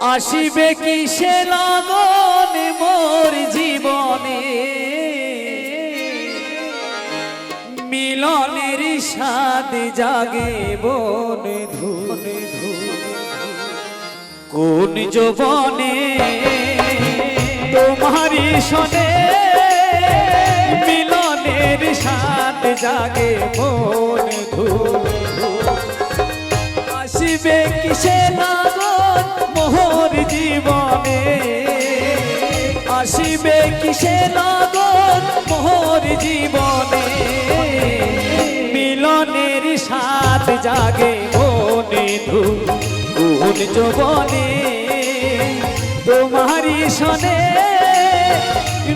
আসিবে কিসে লগন মোর জীবনে? মিলনের স্বাদ জাগে বন ধুন কোন যৌবনে তোমারি শোনে? মিলনের স্বাদ জাগে বন ধুন আসিবে কিসে লাগন মোহর আসিবে কিসে লগন মোহর জীবনে? মিলনের সাত জাগে মনে ধুন যৌবনে। তোমারি শোনে,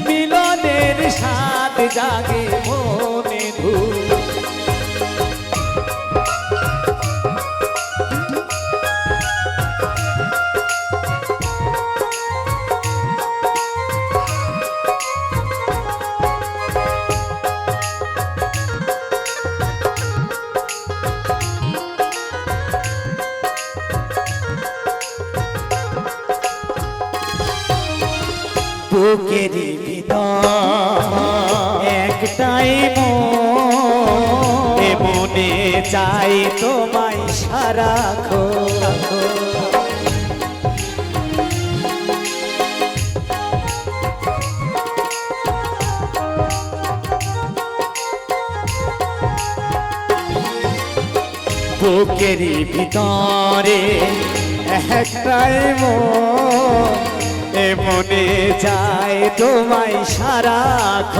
মিলনের সাত জাগে মনে বুকের একটাই মন। চাই তোমায় সারাখো বুকের ভিতরে একটাই মন। এ মনে যায় তোমায় সারাখ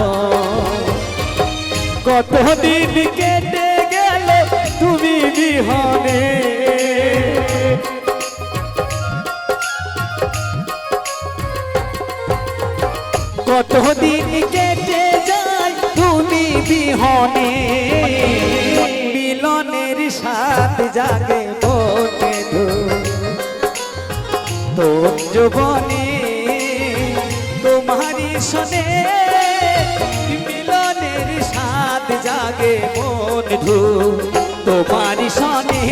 কতদিন কেটে গেল তুমি বিহনে? কতদিন কেটে যায় তুমি বিহনে? মিলনের সাথ জাগে তোর যৌবনে মন ধু তোমারি শোনে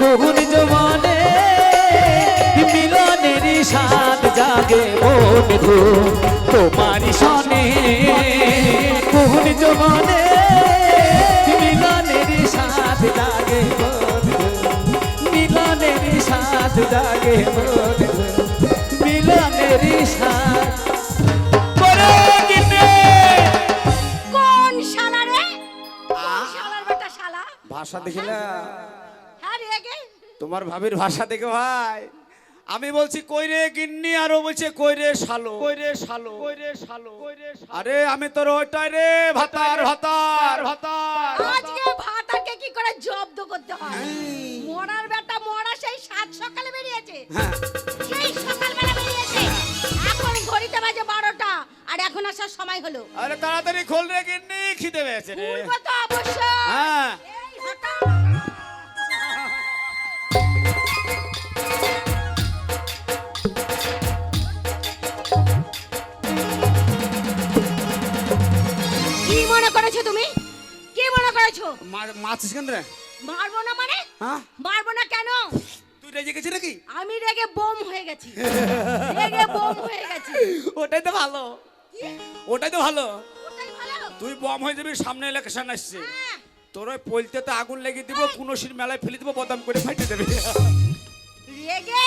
বহুন যৌবনে মিলনের সাথ জাগে মন ধু তোমারি শোনে বহুন যৌবনে মিলনের সাথ জাগে মন ধু মিলনের সাথ জাগে মন ভাষা দেখিলা হ্যাঁ রেগে তোমার ভাবির ভাষা দেখে ভাই। আমি বলছি কই রে গিন্নি? আর ও বলছে কই রে শালো? কই রে শালো? কই রে শালো? কই রে আরে আমি তোর ওইটাই রে ভাতার ভাতার। ভাতার আজকে ভাতাকে কি করে জব্দ করতে হয়? মরার বেটা মরা সেই সাত সকালে বেরিয়েছে। হ্যাঁ। সেই সকালবেলা বেরিয়েছে। এখন ঘড়িতে বাজে বারোটা আর এখন আসার সময় হলো। আরে তাড়াতাড়ি খোল রে গিন্নি খিদে পেয়েছে রে। উঠবো তো অবশ্যই। হ্যাঁ। মনে করেছ তুমি? কি মনে করেছ? মাছ কেন রে? মারবো না মানে? হ্যাঁ? মারবো না কেন? তুই রেজে গেছিস নাকি? আমি রেগে বোম হয়ে গেছি। রেগে বোম হয়ে গেছি। ওটাই তো ভালো। ওটাই তো ভালো। ওটাই ভালো। তুই বম হয়ে যাবি সামনে ইলেকশন আসছে। হ্যাঁ, তোর ওই পলতেতে আগুন লেগে দিব কুনসির মেলায় ফেলে দিব বদাম করে ফাইটে দেবে। রেগে?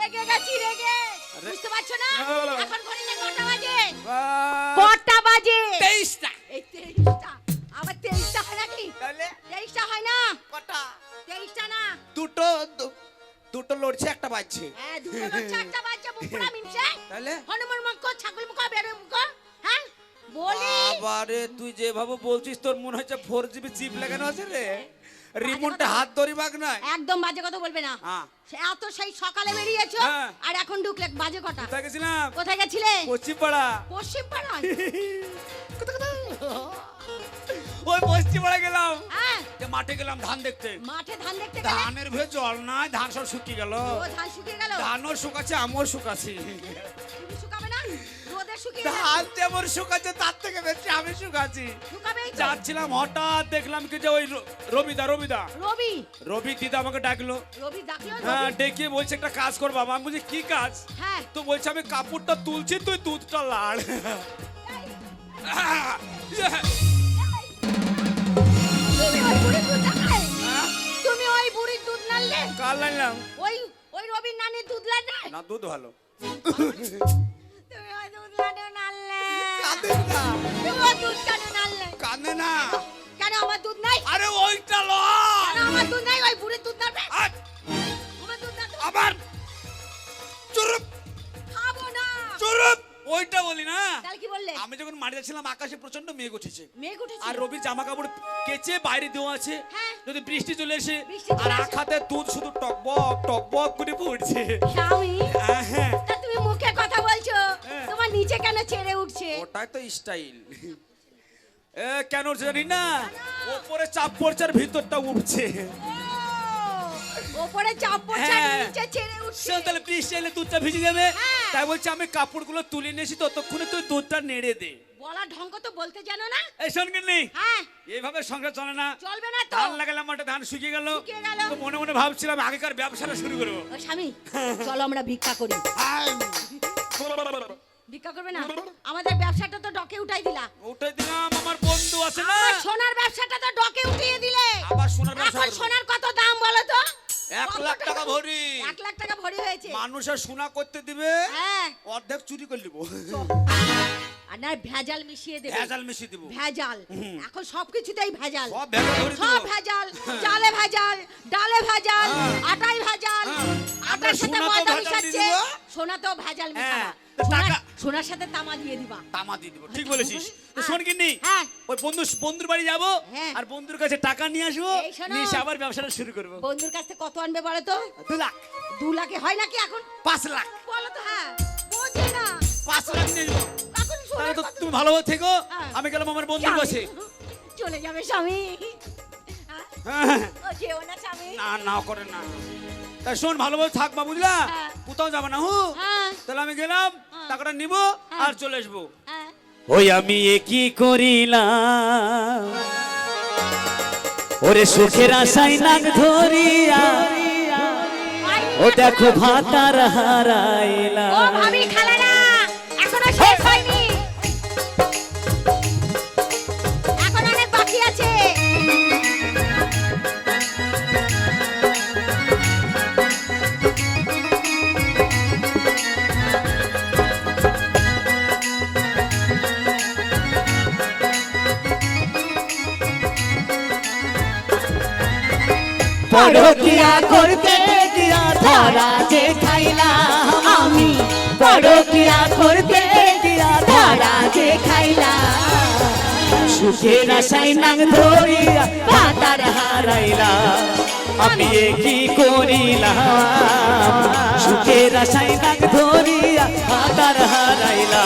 রেগে গেছি রেগে। বুঝতে পারছ না? না। এখন ঘড়িতে কটা বাজে? কটা বাজে? তেইশটা। এই তেইশটা। আবার তেইশটা হয় নাকি? তাহলে? তেইশটা হয় না? কটা? তেইশটা না? দুটো দুটো লড়ছে একটা বাজছে। হ্যাঁ দুটো না চারটা বাজছে মুখটা মিমছে। তাহলে? হনুমান মুখ ছাগল মুখ বেরো মুখ হ্যাঁ? বলি। আবারে তুই যেভাবে বলছিস তোর মনে হচ্ছে ফোর জিবি চিপ লাগানো আছে রে। রিমোটে হাত ধরি বাগ নাই একদম বাজে কথা বলবে না। হ্যাঁ। এত সেই সকালে বেরিয়েছো হ্যাঁ। আর এখন ঢুকলে বাজে কটা কোথায় গেছিলাম? কোথায় গেছিলে? পশ্চিম পাড়া পশ্চিম পাড়ায় ওই পশ্চিম পাড়া গেলাম। হ্যাঁ। যে মাঠে গেলাম ধান দেখতে। মাঠে ধান দেখতে ধানের ভে জল নাই ধান সব শুকিয়ে গেল। ও ধান শুকিয়ে গেল? ধানও শুকাচ্ছে আমও শুকাছি ধান যেমন শুকাচ্ছে তার থেকে বেশি আমি শুকাচ্ছি। যাচ্ছিলাম হঠাৎ দেখলাম কি যে ওই রবিদা রবিদা। রবি। রবি দিদা আমাকে ডাকলো। রবি ডাকলো হ্যাঁ ডেকে বলছে একটা কাজ কর বাবা। আমি বলছি কি কাজ? হ্যাঁ। তো বলছে আমি কাপড়টা তুলছি তুই দুধটা লাড়। তুমি ওই বুড়ির দুধ খাই হ্যাঁ? তুমি ওই কাল ওই ওই রবির নানি দুধ লানে না দুধ ভালো। নালে না। তুমি দুধ কেন নালে কাঁদে না। কেন আমার দুধ নাই? আরে ওইটা কেন আমার দুধ নাই? ওই বুড়ির দুধ নাবে? আমার দুধ না আবার চুরুপ। খাব না। চুরুপ। ওইটা বলি না। তাহলে কি বললে? আমি যখন মারি যাচ্ছিলাম আকাশে প্রচণ্ড মেঘ উঠেছে। মেঘ উঠেছে? আর রবির জামা কাপড় কেচে বাইরে দেওয়া আছে। হ্যাঁ। যদি বৃষ্টি চলে এসে বৃষ্টি আর আসে। আখাতে দুধ শুধু টকবক টকবক করে পড়ছে। স্বামী। হ্যাঁ তা নিচে কেন ছেড়ে উঠছে? ওটাই তো স্টাইল এ কেন জানি না? ওপরে চাপ পড়ছে আর ভিতরটা উঠছে। ও, ওপরে চাপ পড়ছে আর হ্যাঁ। নিচে ছেড়ে উঠছে। সে তাহলে বৃষ্টি এলে দুধটা ভিজে যাবে। হ্যাঁ। তাই বলছি আমি কাপড়গুলো তুলে নিয়েছি ততক্ষণে তুই দুধটা নেড়ে দে। বলা ঢঙ্গ তো বলতে জানো না? এই শোন নেই হ্যাঁ। এইভাবে সংসার চলে না। চলবে না তো। ধান লাগালাম মাঠে ধান শুকিয়ে গেল। তো মনে মনে ভাবছিলাম আগেকার ব্যবসাটা শুরু করব। স্বামী চলো আমরা ভিক্ষা করি। ভিক্ষা করবে না? আমাদের ব্যবসাটা তো ডকে উঠাই দিলা। উঠে দিলাম আমার বন্ধু আছে না? আমার সোনার ব্যবসাটা তো ডকে উঠিয়ে দিলে। আবার সোনার ব্যবসা এখন সোনার কত দাম বলো তো? এক লাখ টাকা ভরি। এক লাখ টাকা ভরি হয়েছে। মানুষের সোনা করতে দিবে হ্যাঁ। অর্ধেক চুরি করে নিবো। আর না ভেজাল মিশিয়ে দেবে। ভেজাল মিশিয়ে দিব। ভেজাল। এখন সবকিছুতেই ভেজাল। সব ভেজাল সব ভেজাল। চালে ভেজাল ডালে ভেজাল হ্যাঁ। আটাই ভেজাল। হ্যাঁ। আটার সাথে সোনা তো ময়দা ভেজাল মিশাচ্ছে। দিবো। সোনাতেও ভেজাল হ্যাঁ, মিশাবা। তো সোনা- টাকা- সোনার সাথে তামা দিয়ে দিবা তামা দিয়ে দিব ঠিক বলেছিস তো হ্যাঁ। শোন কিনি হ্যাঁ। ওই বন্ধু বন্ধুর বাড়ি যাব হ্যাঁ। আর বন্ধুর কাছে টাকা নিয়ে আসব। নিয়ে এসে আবার ব্যবসাটা শুরু করব বন্ধুর কাছে কত আনবে বলো তো দু লাখ দু লাখে হয় নাকি এখন পাঁচ লাখ বলো তো হ্যাঁ বোঝে না পাঁচ লাখ নিয়ে যাব তাহলে তো তুমি ভালোভাবে থেকো হ্যাঁ। আমি গেলাম আমার বন্ধুর। কাছে চলে যাবে স্বামী হ্যাঁ? হ্যাঁ। না স্বামী না না করে না তা শোন ভালোভাবে থাকবা বুঝলা হ্যাঁ। কোথাও যাবে না হু হ্যাঁ তাহলে আমি গেলাম হ্যাঁ। টাকাটা নিব হ্যাঁ। আর চলে আসব। হ্যাঁ। ওই আমি এ কি করিলাম? ওরে সুখের আশাই নাক ধরিয়া ও দেখো ভাতার হারাইলা পরকিয়া করতে গিয়া ধরা যে খাইলাম আমি পরকিয়া করতে গিয়া ধরা যে খাইলাম সুখের আশাই নাক ধরিয়া ভাতার হারাইলা আমি এ কি করিলাম? সুখের আশাই নাক ধরিয়া ভাতার হারাইলা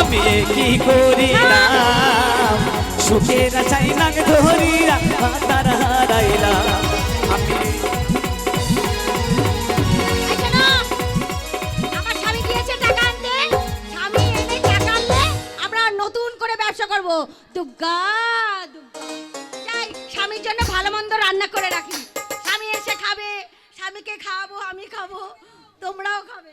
আমি এ কি করিলাম? সুখের আশাই নাক ধরিয়া ভাতার হারাইলা করব। দুগ্গা স্বামীর জন্য ভালো মন্দ রান্না করে রাখি। স্বামী এসে খাবে, স্বামীকে খাওয়াবো, আমি খাব, তোমরাও খাবে।